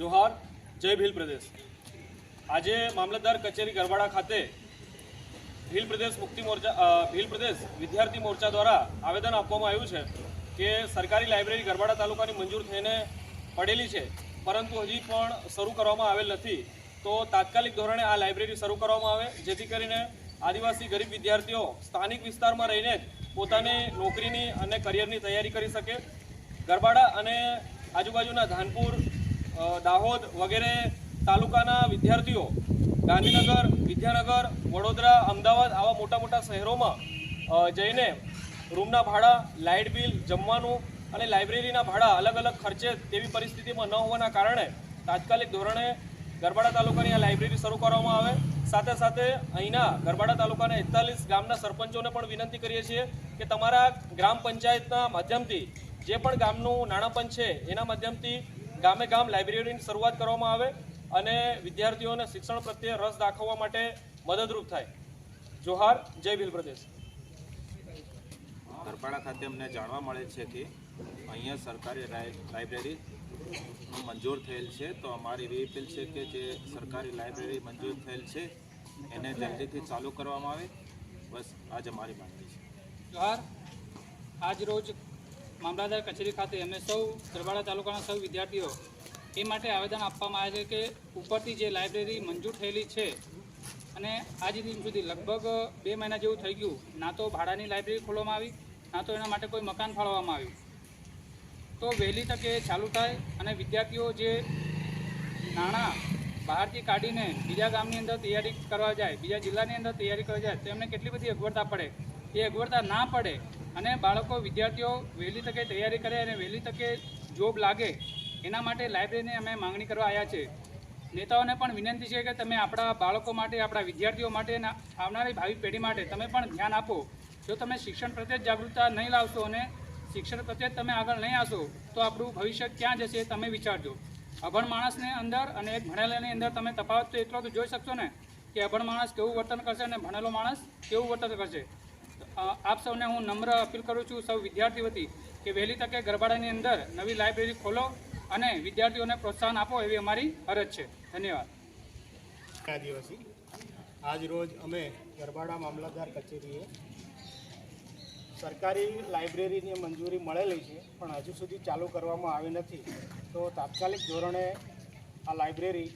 જોહાર, જય ભીલ પ્રદેશ. આજે મામલતદાર કચેરી ગરવાડા ખાતે ભીલ પ્રદેશ મુક્તિ મોરચા ભીલ પ્રદેશ વિદ્યાર્થી મોરચા દ્વારા આવેદન આપવામાં આવ્યું છે કે સરકારી લાઇબ્રેરી ગરવાડા તાલુકાની મંજૂર થઈને પડેલી છે. પરંતુ હજી પણ શરૂ કરવામાં આવેલ નથી. તો તાત્કાલિક ધોરણે આ લાઇબ્રેરી શરૂ કરવામાં આવે, જેથી કરીને આદિવાસી ગરીબ વિદ્યાર્થીઓ સ્થાનિક વિસ્તારમાં રહીને જ પોતાની નોકરીની અને કરિયરની તૈયારી કરી શકે. ગરબાડા અને આજુબાજુના ધાનપુર દાહોદ વગેરે તાલુકાના વિદ્યાર્થીઓ, ગાંધીનગર, વિદ્યાનગર, વડોદરા, અમદાવાદ આવા મોટા મોટા શહેરોમાં જઈને રૂમના ભાડા, લાઇટ બિલ, જમવાનું અને લાઇબ્રેરીના ભાડા અલગ અલગ ખર્ચે તેવી પરિસ્થિતિમાં ન હોવાના કારણે તાત્કાલિક ધોરણે ગરબાડા તાલુકાની આ લાઇબ્રેરી શરૂ કરવામાં આવે. સાથે સાથે અહીંના ગરબાડા તાલુકાના એકતાલીસ ગામના સરપંચોને પણ વિનંતી કરીએ છીએ કે તમારા ગ્રામ પંચાયતના માધ્યમથી જે પણ ગામનું નાણાં છે, એના માધ્યમથી ગામે ગામ લાઇબ્રેરીની શરૂઆત કરવામાં આવે અને વિદ્યાર્થીઓને શિક્ષણ પ્રત્યે રસ દાખવવા માટે મદદરૂપ થાય. જોહાર જય ભીલ પ્રદેશ. તરપાડા ખાતે અમને જાણવા મળે છે કે અહીંયા સરકારી લાઇબ્રેરી મંજૂર થયેલ છે. તો અમારી એવી અપીલ છે કે જે સરકારી લાઇબ્રેરી મંજૂર થયેલ છે એને જલ્દીથી ચાલુ કરવામાં આવે. બસ આજ અમારી માંગણી છે. જોહાર આજ રોજ મામલાદાર કચેરી ખાતે અમે સૌ ગરબાડા તાલુકાના સૌ વિદ્યાર્થીઓ એ માટે આવેદન આપવામાં આવે છે કે ઉપરથી જે લાઇબ્રેરી મંજૂર થયેલી છે અને આજ દિન સુધી લગભગ બે મહિના જેવું થઈ ગયું, ના તો ભાડાની લાઇબ્રેરી ખોલવામાં આવી, ના તો એના માટે કોઈ મકાન ફાળવવામાં આવ્યું. તો વહેલી તકે ચાલુ થાય અને વિદ્યાર્થીઓ જે નાણાં બહારથી કાઢીને બીજા ગામની અંદર તૈયારી કરવા જાય, બીજા જિલ્લાની અંદર તૈયારી કરવા જાય, તો એમને કેટલી બધી અગવડતા પડે? એ અગવડતા ના પડે અને બાળકો, વિદ્યાર્થીઓ વહેલી તકે તૈયારી કરે અને વહેલી તકે જોબ લાગે, એના માટે લાઇબ્રેરીની અમે માંગણી કરવા આવ્યા છે. નેતાઓને પણ વિનંતી છે કે તમે આપણા બાળકો માટે, આપણા વિદ્યાર્થીઓ માટે આવનારી ભાવિ પેઢી માટે તમે પણ ધ્યાન આપો. જો તમે શિક્ષણ પ્રત્યે જ જાગૃતતા નહીં લાવશો અને શિક્ષણ પ્રત્યે જ તમે આગળ નહીં આવશો, તો આપણું ભવિષ્ય ક્યાં જશે તમે વિચારજો. અભણ માણસને અંદર અને એક ભણેલાની અંદર તમે તફાવત તો એટલો તો જોઈ શકશો ને કે અભણ માણસ કેવું વર્તન કરશે અને ભણેલો માણસ કેવું વર્તન કરશે. આપ સૌને હું નમ્ર અપીલ કરું છું સૌ વિદ્યાર્થી વતી કે વહેલી તકે ગરબાડાની અંદર નવી લાઇબ્રેરી ખોલો અને વિદ્યાર્થીઓને પ્રોત્સાહન આપો એવી અમારી અરજ છે. ધન્યવાદ. આદિવાસી. આજ રોજ અમે ગરબાડા મામલતદાર કચેરીએ સરકારી લાઇબ્રેરીની મંજૂરી મળેલી છે, પણ હજુ સુધી ચાલુ કરવામાં આવી નથી. તો તાત્કાલિક ધોરણે આ લાઇબ્રેરી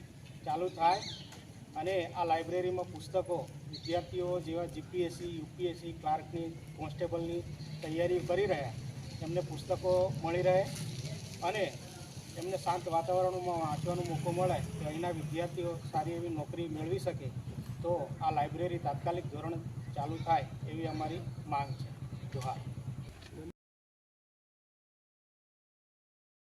ચાલુ થાય અને આ લાઇબ્રેરીમાં પુસ્તકો વિદ્યાર્થીઓ જેવા જીપીએસસી, યુપીએસસી ક્લાર્કની, કોન્સ્ટેબલની તૈયારી કરી રહ્યા. એમને પુસ્તકો મળી રહે અને એમને શાંત વાતાવરણમાં વાંચવાનો મોકો મળે કે અહીંના વિદ્યાર્થીઓ સારી એવી નોકરી મેળવી શકે તો આ લાઇબ્રેરી તાત્કાલિક ધોરણ ચાલુ થાય એવી અમારી માંગ છે. જોહાર.